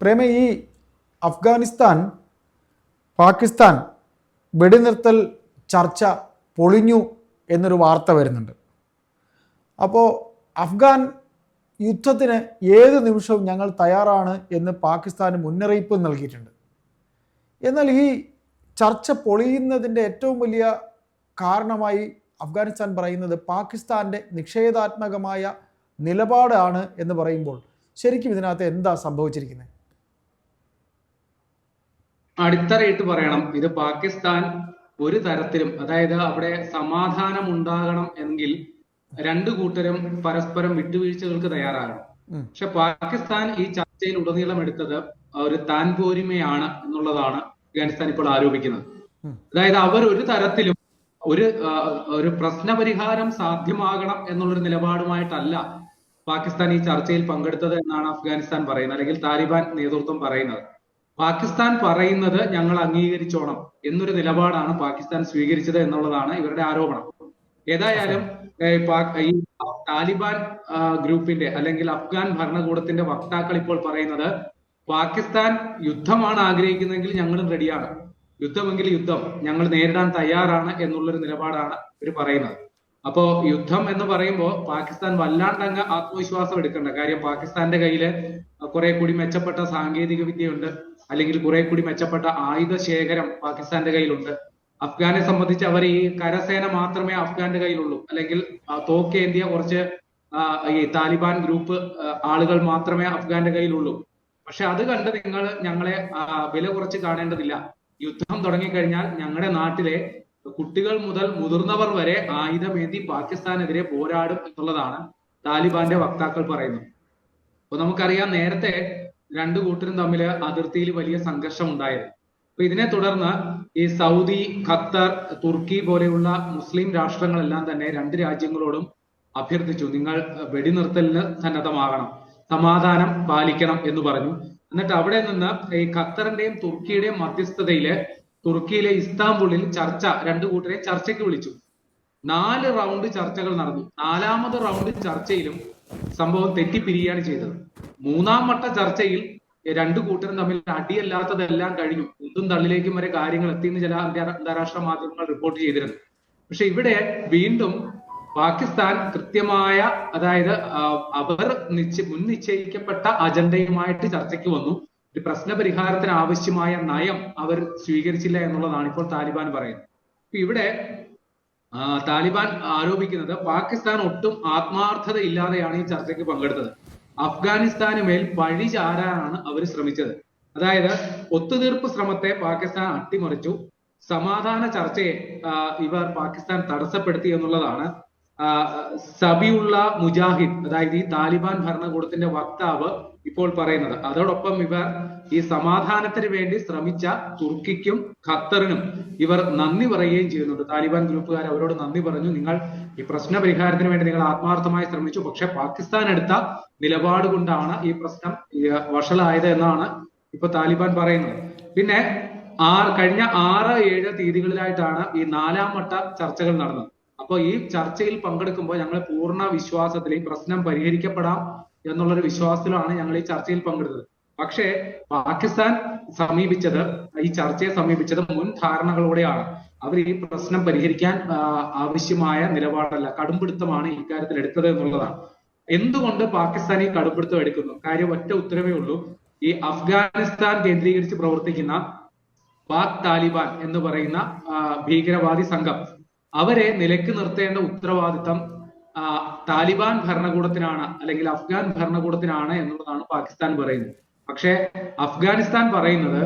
പ്രേമ ഈ അഫ്ഗാനിസ്ഥാൻ പാകിസ്ഥാൻ വെടിനിർത്തൽ ചർച്ച പൊളിഞ്ഞു എന്നൊരു വാർത്ത വരുന്നുണ്ട്. അപ്പോൾ അഫ്ഗാൻ യുദ്ധത്തിന് ഏത് നിമിഷവും ഞങ്ങൾ തയ്യാറാണ് എന്ന് പാകിസ്ഥാന് മുന്നറിയിപ്പ് നൽകിയിട്ടുണ്ട്. എന്നാൽ ഈ ചർച്ച പൊളിയുന്നതിന്റെ ഏറ്റവും വലിയ കാരണമായി അഫ്ഗാനിസ്ഥാൻ പറയുന്നത് പാകിസ്ഥാന്റെ നിഷേധാത്മകമായ നിലപാടാണ് എന്ന് പറയുമ്പോൾ ശരിക്കും ഇതിനകത്ത് എന്താ സംഭവിച്ചിരിക്കുന്നത്? അടിത്തറയിട്ട് പറയണം. ഇത് പാകിസ്ഥാൻ ഒരു തരത്തിലും അതായത് അവിടെ സമാധാനം ഉണ്ടാകണം എങ്കിൽ രണ്ടു കൂട്ടരും പരസ്പരം വിട്ടുവീഴ്ചകൾക്ക് തയ്യാറാകണം. പക്ഷെ പാകിസ്ഥാൻ ഈ ചർച്ചയിൽ ഉടനീളം എടുത്തത് ഒരു താൻ പോരിമയാണ് എന്നുള്ളതാണ് അഫ്ഗാനിസ്ഥാൻ ഇപ്പോൾ ആരോപിക്കുന്നത്. അതായത് അവർ ഒരു തരത്തിലും ഒരു ഒരു പ്രശ്നപരിഹാരം സാധ്യമാകണം എന്നുള്ളൊരു നിലപാടുമായിട്ടല്ല പാകിസ്ഥാൻ ഈ ചർച്ചയിൽ പങ്കെടുത്തത് എന്നാണ് അഫ്ഗാനിസ്ഥാൻ പറയുന്നത് അല്ലെങ്കിൽ താലിബാൻ നേതൃത്വം പറയുന്നത്. പാകിസ്ഥാൻ പറയുന്നത് ഞങ്ങൾ അംഗീകരിച്ചോണം എന്നൊരു നിലപാടാണ് പാകിസ്ഥാൻ സ്വീകരിച്ചത് എന്നുള്ളതാണ് ഇവരുടെ ആരോപണം. ഏതായാലും ഈ താലിബാൻ ഗ്രൂപ്പിന്റെ അല്ലെങ്കിൽ അഫ്ഗാൻ ഭരണകൂടത്തിന്റെ വക്താക്കൾ ഇപ്പോൾ പറയുന്നത് പാകിസ്ഥാൻ യുദ്ധമാണ് ആഗ്രഹിക്കുന്നതെങ്കിൽ ഞങ്ങളും റെഡിയാണ്. യുദ്ധമെങ്കിൽ യുദ്ധം. ഞങ്ങൾ നേരിടാൻ തയ്യാറാണ് എന്നുള്ളൊരു നിലപാടാണ് ഇവർ പറയുന്നത്. അപ്പോ യുദ്ധം എന്ന് പറയുമ്പോൾ പാകിസ്ഥാൻ വല്ലാണ്ടങ്ങ് ആത്മവിശ്വാസം എടുക്കേണ്ട. കാര്യം പാകിസ്ഥാന്റെ കയ്യിൽ കുറെ കൂടി മെച്ചപ്പെട്ട സാങ്കേതിക വിദ്യയുണ്ട്. അല്ലെങ്കിൽ കുറെ കൂടി മെച്ചപ്പെട്ട ആയുധ ശേഖരം പാകിസ്ഥാന്റെ കയ്യിലുണ്ട്. അഫ്ഗാനെ സംബന്ധിച്ച് അവർ ഈ കരസേന മാത്രമേ അഫ്ഗാന്റെ കയ്യിലുള്ളൂ. അല്ലെങ്കിൽ തോക്കേന്ത്യ കുറച്ച് ഈ താലിബാൻ ഗ്രൂപ്പ് ആളുകൾ മാത്രമേ അഫ്ഗാന്റെ കയ്യിലുള്ളൂ. പക്ഷെ അത് കണ്ട് നിങ്ങൾ ഞങ്ങളെ വില കുറച്ച് കാണേണ്ടതില്ല. യുദ്ധം തുടങ്ങിക്കഴിഞ്ഞാൽ ഞങ്ങളുടെ നാട്ടിലെ കുട്ടികൾ മുതൽ മുതിർന്നവർ വരെ ആയുധമേന്തി പാകിസ്ഥാനെതിരെ പോരാടും എന്നുള്ളതാണ് താലിബാന്റെ വക്താക്കൾ പറയുന്നത്. അപ്പൊ നമുക്കറിയാം നേരത്തെ രണ്ടു കൂട്ടരും തമ്മിൽ അതിർത്തിയിൽ വലിയ സംഘർഷം ഉണ്ടായത്. അപ്പൊ ഇതിനെ തുടർന്ന് ഈ സൗദി ഖത്തർ തുർക്കി പോലെയുള്ള മുസ്ലിം രാഷ്ട്രങ്ങളെല്ലാം തന്നെ രണ്ട് രാജ്യങ്ങളോടും അഭ്യർത്ഥിച്ചു നിങ്ങൾ വെടിനിർത്തലിന് സന്നദ്ധമാകണം സമാധാനം പാലിക്കണം എന്ന് പറഞ്ഞു. എന്നിട്ട് അവിടെ നിന്ന് ഈ ഖത്തറിന്റെയും തുർക്കിയുടെയും മധ്യസ്ഥതയിൽ തുർക്കിയിലെ ഇസ്താംബുളിൽ ചർച്ച രണ്ടു കൂട്ടരെയും ചർച്ചയ്ക്ക് വിളിച്ചു. നാല് റൗണ്ട് ചർച്ചകൾ നടന്നു. നാലാമത് റൗണ്ട് ചർച്ചയിലും സംഭവം തെറ്റിപ്പിരിയാണ് ചെയ്തത്. മൂന്നാം വട്ട ചർച്ചയിൽ രണ്ടു കൂട്ടരും തമ്മിൽ അടിയല്ലാത്തതെല്ലാം കഴിഞ്ഞു. ഉന്തും തള്ളിലേക്കും വരെ കാര്യങ്ങൾ എത്തിയെന്ന് ചില അന്താ- അന്താരാഷ്ട്ര മാധ്യമങ്ങൾ റിപ്പോർട്ട് ചെയ്തിരുന്നു. പക്ഷെ ഇവിടെ വീണ്ടും പാകിസ്ഥാൻ കൃത്യമായ അതായത് അവർ നിശ്ച മുൻ നിശ്ചയിക്കപ്പെട്ട അജണ്ടയുമായിട്ട് ചർച്ചയ്ക്ക് വന്നു. ഒരു പ്രശ്ന പരിഹാരത്തിന് ആവശ്യമായ നയം അവർ സ്വീകരിച്ചില്ല എന്നുള്ളതാണ് ഇപ്പോൾ താലിബാൻ പറയുന്നത്. ഇവിടെ താലിബാൻ ആരോപിക്കുന്നത് പാകിസ്ഥാൻ ഒട്ടും ആത്മാർത്ഥത ഇല്ലാതെയാണ് ഈ ചർച്ചയ്ക്ക് പങ്കെടുത്തത്. അഫ്ഗാനിസ്ഥാന് മേൽ പഴി ചാരാനാണ് അവർ ശ്രമിച്ചത്. അതായത് ഒത്തുതീർപ്പ് ശ്രമത്തെ പാകിസ്ഥാൻ അട്ടിമറിച്ചു. സമാധാന ചർച്ചയെ ഇവർ പാകിസ്ഥാൻ തടസ്സപ്പെടുത്തി എന്നുള്ളതാണ് സബിയുള്ള മുജാഹിദ് അതായത് ഈ താലിബാൻ ഭരണകൂടത്തിന്റെ വക്താവ് ഇപ്പോൾ പറയുന്നത്. അതോടൊപ്പം ഇവർ ഈ സമാധാനത്തിന് വേണ്ടി ശ്രമിച്ച തുർക്കിക്കും ഖത്തറിനും ഇവർ നന്ദി പറയുകയും ചെയ്യുന്നുണ്ട്. താലിബാൻ ഗ്രൂപ്പുകാർ അവരോട് നന്ദി പറഞ്ഞു. നിങ്ങൾ ഈ പ്രശ്ന പരിഹാരത്തിന് വേണ്ടി നിങ്ങൾ ആത്മാർത്ഥമായി ശ്രമിച്ചു. പക്ഷെ പാകിസ്ഥാൻ എടുത്ത നിലപാട് കൊണ്ടാണ് ഈ പ്രശ്നം വഷളായത് എന്നാണ് ഇപ്പൊ താലിബാൻ പറയുന്നത്. പിന്നെ ആറ് കഴിഞ്ഞ ആറ് ഏഴ് തീയതികളിലായിട്ടാണ് ഈ നാലാം വട്ട ചർച്ചകൾ നടന്നത്. അപ്പൊ ഈ ചർച്ചയിൽ പങ്കെടുക്കുമ്പോൾ ഞങ്ങൾ പൂർണ വിശ്വാസത്തിൽ ഈ പ്രശ്നം പരിഹരിക്കപ്പെടാം എന്നുള്ള ഒരു വിശ്വാസത്തിലാണ് ഞങ്ങൾ ഈ ചർച്ചയിൽ പങ്കെടുത്തത്. പക്ഷേ പാകിസ്ഥാൻ സമീപിച്ചത് ഈ ചർച്ചയെ സമീപിച്ചത് മുൻ ധാരണകളോടെയാണ്. അവർ ഈ പ്രശ്നം പരിഹരിക്കാൻ ആവശ്യമായ നിലപാടല്ല കടുംപിടുത്തമാണ് ഇക്കാര്യത്തിൽ എടുത്തത് എന്നുള്ളതാണ്. എന്തുകൊണ്ട് പാകിസ്ഥാൻ ഈ കടുംപിടുത്തം എടുക്കുന്നു? കാര്യം ഒറ്റ ഉത്തരവേ ഉള്ളൂ. ഈ അഫ്ഗാനിസ്ഥാൻ കേന്ദ്രീകരിച്ച് പ്രവർത്തിക്കുന്ന പാക് താലിബാൻ എന്ന് പറയുന്ന ഭീകരവാദി സംഘം അവരെ നിലയ്ക്ക് നിർത്തേണ്ട ഉത്തരവാദിത്തം താലിബാൻ ഭരണകൂടത്തിനാണ് അല്ലെങ്കിൽ അഫ്ഗാൻ ഭരണകൂടത്തിനാണ് എന്നുള്ളതാണ് പാകിസ്ഥാൻ പറയുന്നത്. പക്ഷേ അഫ്ഗാനിസ്ഥാൻ പറയുന്നത്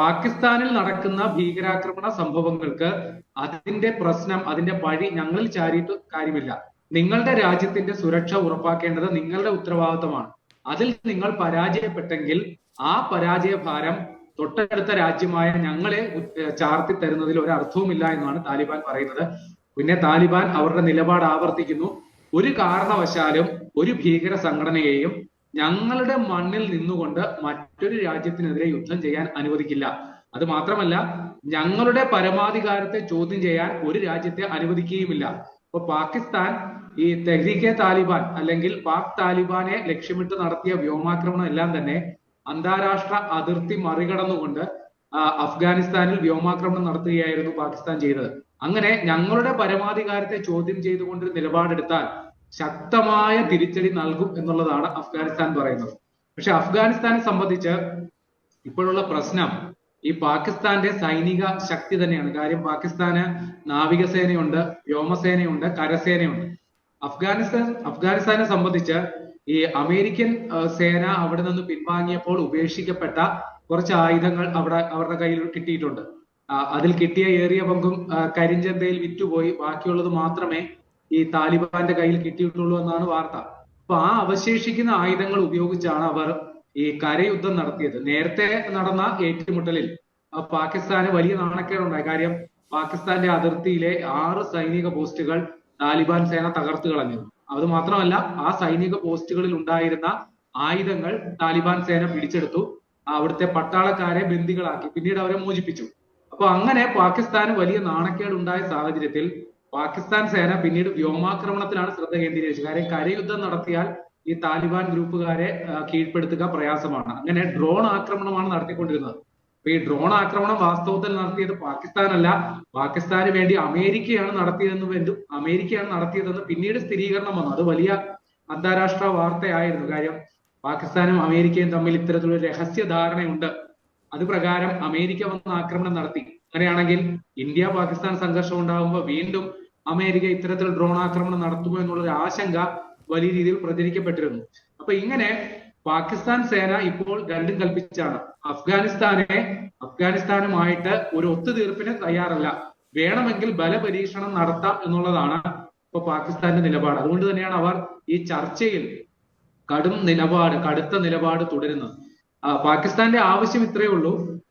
പാകിസ്ഥാനിൽ നടക്കുന്ന ഭീകരാക്രമണ സംഭവങ്ങൾക്ക് അതിന്റെ പ്രശ്നം അതിന്റെ പഴി ഞങ്ങളിൽ ചാരിയിട്ട് കാര്യമില്ല. നിങ്ങളുടെ രാജ്യത്തിന്റെ സുരക്ഷ ഉറപ്പാക്കേണ്ടത് നിങ്ങളുടെ ഉത്തരവാദിത്തമാണ്. അതിൽ നിങ്ങൾ പരാജയപ്പെട്ടെങ്കിൽ ആ പരാജയ ഭാരം തൊട്ടടുത്ത രാജ്യമായ ഞങ്ങളെ ചാർത്തി തരുന്നതിൽ ഒരു അർത്ഥവുമില്ല എന്നാണ് താലിബാൻ പറയുന്നത്. പിന്നെ താലിബാൻ അവരുടെ നിലപാട് ആവർത്തിക്കുന്നു. ഒരു കാരണവശാലും ഒരു ഭീകര സംഘടനയെയും ഞങ്ങളുടെ മണ്ണിൽ നിന്നുകൊണ്ട് മറ്റൊരു രാജ്യത്തിനെതിരെ യുദ്ധം ചെയ്യാൻ അനുവദിക്കില്ല. അത് മാത്രമല്ല ഞങ്ങളുടെ പരമാധികാരത്തെ ചോദ്യം ചെയ്യാൻ ഒരു രാജ്യത്തെ അനുവദിക്കുകയുമില്ല. അപ്പൊ പാകിസ്ഥാൻ ഈ തെഹ്രീക്കെ താലിബാൻ അല്ലെങ്കിൽ പാക് താലിബാനെ ലക്ഷ്യമിട്ട് നടത്തിയ വ്യോമാക്രമണം എല്ലാം തന്നെ അന്താരാഷ്ട്ര അതിർത്തി മറികടന്നുകൊണ്ട് അഫ്ഗാനിസ്ഥാനിൽ വ്യോമാക്രമണം നടത്തുകയായിരുന്നു പാകിസ്ഥാൻ ചെയ്തത്. അങ്ങനെ ഞങ്ങളുടെ പരമാധികാരത്തെ ചോദ്യം ചെയ്തുകൊണ്ട് നിലപാടെടുത്താൽ ശക്തമായ തിരിച്ചടി നൽകും എന്നുള്ളതാണ് അഫ്ഗാനിസ്ഥാൻ പറയുന്നത്. പക്ഷെ അഫ്ഗാനിസ്ഥാനെ സംബന്ധിച്ച് ഇപ്പോഴുള്ള പ്രശ്നം ഈ പാകിസ്ഥാന്റെ സൈനിക ശക്തി തന്നെയാണ്. കാര്യം പാകിസ്ഥാന് നാവികസേനയുണ്ട് വ്യോമസേനയുണ്ട് കരസേനയുണ്ട്. അഫ്ഗാനിസ്ഥാൻ അഫ്ഗാനിസ്ഥാനെ സംബന്ധിച്ച് ഈ അമേരിക്കൻ സേന അവിടെ നിന്ന് പിൻവാങ്ങിയപ്പോൾ ഉപേക്ഷിക്കപ്പെട്ട കുറച്ച് ആയുധങ്ങൾ അവിടെ അവരുടെ കയ്യിൽ കിട്ടിയിട്ടുണ്ട്. അതിൽ കിട്ടിയ ഏറിയ പങ്കും കരിഞ്ചന്തയിൽ വിറ്റുപോയി. ബാക്കിയുള്ളത് മാത്രമേ ഈ താലിബാന്റെ കയ്യിൽ കിട്ടിയിട്ടുള്ളൂ എന്നാണ് വാർത്ത. അപ്പൊ ആ അവശേഷിക്കുന്ന ആയുധങ്ങൾ ഉപയോഗിച്ചാണ് അവർ ഈ കരയുദ്ധം നടത്തിയത്. നേരത്തെ നടന്ന ഏറ്റുമുട്ടലിൽ പാകിസ്ഥാന് വലിയ നാണക്കേടുണ്ടായി. കാര്യം പാകിസ്ഥാന്റെ അതിർത്തിയിലെ ആറ് സൈനിക പോസ്റ്റുകൾ താലിബാൻ സേന തകർത്തു കളഞ്ഞു. അത് മാത്രമല്ല ആ സൈനിക പോസ്റ്റുകളിൽ ഉണ്ടായിരുന്ന ആയുധങ്ങൾ താലിബാൻ സേന പിടിച്ചെടുത്തു. അവിടുത്തെ പട്ടാളക്കാരെ ബന്ദികളാക്കി. പിന്നീട് അവരെ മോചിപ്പിച്ചു. അപ്പൊ അങ്ങനെ പാകിസ്ഥാന് വലിയ നാണക്കേട് ഉണ്ടായ സാഹചര്യത്തിൽ പാകിസ്ഥാൻ സേന പിന്നീട് വ്യോമാക്രമണത്തിലാണ് ശ്രദ്ധ കേന്ദ്രീകരിച്ചത്. കാര്യം കരയുദ്ധം നടത്തിയാൽ ഈ താലിബാൻ ഗ്രൂപ്പുകാരെ കീഴ്പ്പെടുത്തുക പ്രയാസമാണ്. അങ്ങനെ ഡ്രോൺ ആക്രമണമാണ് നടത്തിക്കൊണ്ടിരുന്നത്. അപ്പൊ ഈ ഡ്രോൺ ആക്രമണം വാസ്തവത്തിൽ നടത്തിയത് പാകിസ്ഥാനല്ല. പാകിസ്ഥാന് വേണ്ടി അമേരിക്കയാണ് നടത്തിയതെന്ന് വേണ്ടും അമേരിക്കയാണ് നടത്തിയതെന്ന് പിന്നീട് സ്ഥിരീകരണം വന്നു. അത് വലിയ അന്താരാഷ്ട്ര വാർത്തയായിരുന്നു. കാര്യം പാകിസ്ഥാനും അമേരിക്കയും തമ്മിൽ ഇത്തരത്തിലുള്ള രഹസ്യ ധാരണയുണ്ട് അത് പ്രകാരം അമേരിക്ക വന്ന് ആക്രമണം നടത്തി. അങ്ങനെയാണെങ്കിൽ ഇന്ത്യ പാകിസ്ഥാൻ സംഘർഷം ഉണ്ടാകുമ്പോൾ വീണ്ടും അമേരിക്ക ഇത്തരത്തിൽ ഡ്രോൺ ആക്രമണം നടത്തുമോ എന്നുള്ളൊരു ആശങ്ക വലിയ രീതിയിൽ പ്രചരിക്കപ്പെട്ടിരുന്നു. അപ്പൊ ഇങ്ങനെ പാകിസ്ഥാൻ സേന ഇപ്പോൾ രണ്ടും കൽപ്പിച്ചാണ്. അഫ്ഗാനിസ്ഥാനെ അഫ്ഗാനിസ്ഥാനുമായിട്ട് ഒരു ഒത്തുതീർപ്പിന് തയ്യാറല്ല. വേണമെങ്കിൽ ബലപരീക്ഷണം നടത്താം എന്നുള്ളതാണ് ഇപ്പൊ പാകിസ്ഥാന്റെ നിലപാട്. അതുകൊണ്ട് തന്നെയാണ് അവർ ഈ ചർച്ചയിൽ കടും നിലപാട് കടുത്ത നിലപാട് തുടരുന്നത്. പാകിസ്ഥാന്റെ ആവശ്യം ഇത്രയേ ഉള്ളൂ.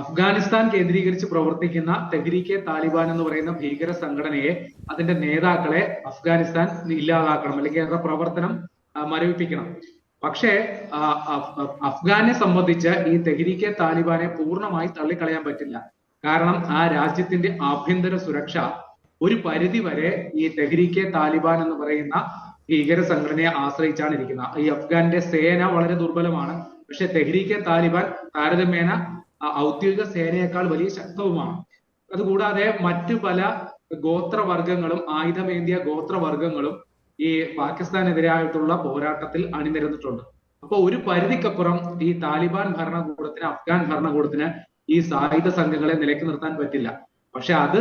അഫ്ഗാനിസ്ഥാൻ കേന്ദ്രീകരിച്ച് പ്രവർത്തിക്കുന്ന തെഹ്രീക്കെ താലിബാൻ എന്ന് പറയുന്ന ഭീകര സംഘടനയെ അതിന്റെ നേതാക്കളെ അഫ്ഗാനിസ്ഥാൻ ഇല്ലാതാക്കണം അല്ലെങ്കിൽ അവരുടെ പ്രവർത്തനം മരവിപ്പിക്കണം. പക്ഷേ അഫ്ഗാനെ സംബന്ധിച്ച് ഈ തെഹ്രീക്കെ താലിബാനെ പൂർണമായി തള്ളിക്കളയാൻ പറ്റില്ല. കാരണം ആ രാജ്യത്തിന്റെ ആഭ്യന്തര സുരക്ഷ ഒരു പരിധി വരെ ഈ തെഹ്രീക്കെ താലിബാൻ എന്ന് പറയുന്ന ഭീകര സംഘടനയെ ആശ്രയിച്ചാണ് ഇരിക്കുന്നത്. ഈ അഫ്ഗാന്റെ സേന വളരെ ദുർബലമാണ്. പക്ഷെ തെഹ്രീക്കെ താലിബാൻ താരതമ്യേന ഔദ്യോഗിക സേനയേക്കാൾ വലിയ ശക്തവുമാണ്. അതുകൂടാതെ മറ്റു പല ഗോത്രവർഗങ്ങളും ആയുധമേന്തിയ ഗോത്രവർഗങ്ങളും ഈ പാകിസ്ഥാനെതിരായിട്ടുള്ള പോരാട്ടത്തിൽ അണിനിരന്നിട്ടുണ്ട്. അപ്പോൾ ഒരു പരിധിക്കപ്പുറം ഈ താലിബാൻ ഭരണകൂടത്തിന് അഫ്ഗാൻ ഭരണകൂടത്തിന് ഈ സായുധ സംഘങ്ങളെ നിലയ്ക്ക് നിർത്താൻ പറ്റില്ല. പക്ഷെ അത്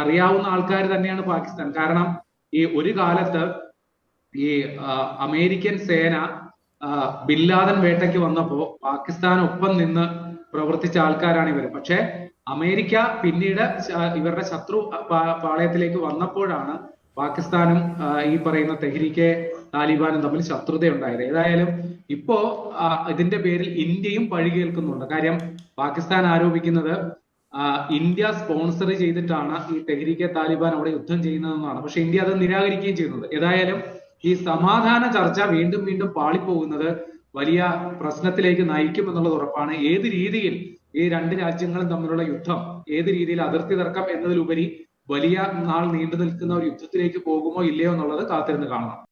അറിയാവുന്ന ആൾക്കാർ തന്നെയാണ് പാകിസ്ഥാൻ. കാരണം ഈ ഒരു കാലത്ത് ഈ അമേരിക്കൻ സേന ബില്ലാദൻ വേട്ടയ്ക്ക് വന്നപ്പോ പാകിസ്ഥാൻ ഒപ്പം നിന്ന് പ്രവർത്തിച്ച ആൾക്കാരാണ് ഇവർ പക്ഷേ അമേരിക്ക പിന്നീട് ഇവരുടെ ശത്രു പാളയത്തിലേക്ക് വന്നപ്പോഴാണ് പാകിസ്ഥാനും ഈ പറയുന്ന തെഹ്രീക്കെ താലിബാനും തമ്മിൽ ശത്രുതയുണ്ടായത്. ഏതായാലും ഇപ്പോ ഇതിന്റെ പേരിൽ ഇന്ത്യയും പഴികേൽക്കുന്നുണ്ട് കാര്യം പാകിസ്ഥാൻ ആരോപിക്കുന്നത് ഇന്ത്യ സ്പോൺസർ ചെയ്തിട്ടാണ് ഈ തെഹ്രീക്കെ താലിബാൻ അവിടെ യുദ്ധം ചെയ്യുന്നതെന്നാണ്. പക്ഷെ ഇന്ത്യ അത് നിരാകരിക്കുകയും ചെയ്യുന്നത്. ഏതായാലും ഈ സമാധാന ചർച്ച വീണ്ടും വീണ്ടും പാളിപ്പോകുന്നത് വലിയ പ്രശ്നത്തിലേക്ക് നയിക്കും എന്നുള്ളത് ഉറപ്പാണ്. ഏത് രീതിയിൽ ഈ രണ്ട് രാജ്യങ്ങളും തമ്മിലുള്ള യുദ്ധം ഏത് രീതിയിൽ അതിർത്തി തർക്കം എന്നതിലുപരി വലിയ നാൾ നീണ്ടു നിൽക്കുന്ന ഒരു യുദ്ധത്തിലേക്ക് പോകുമോ ഇല്ലയോ എന്നുള്ളത് കാത്തിരുന്ന് കാണണം.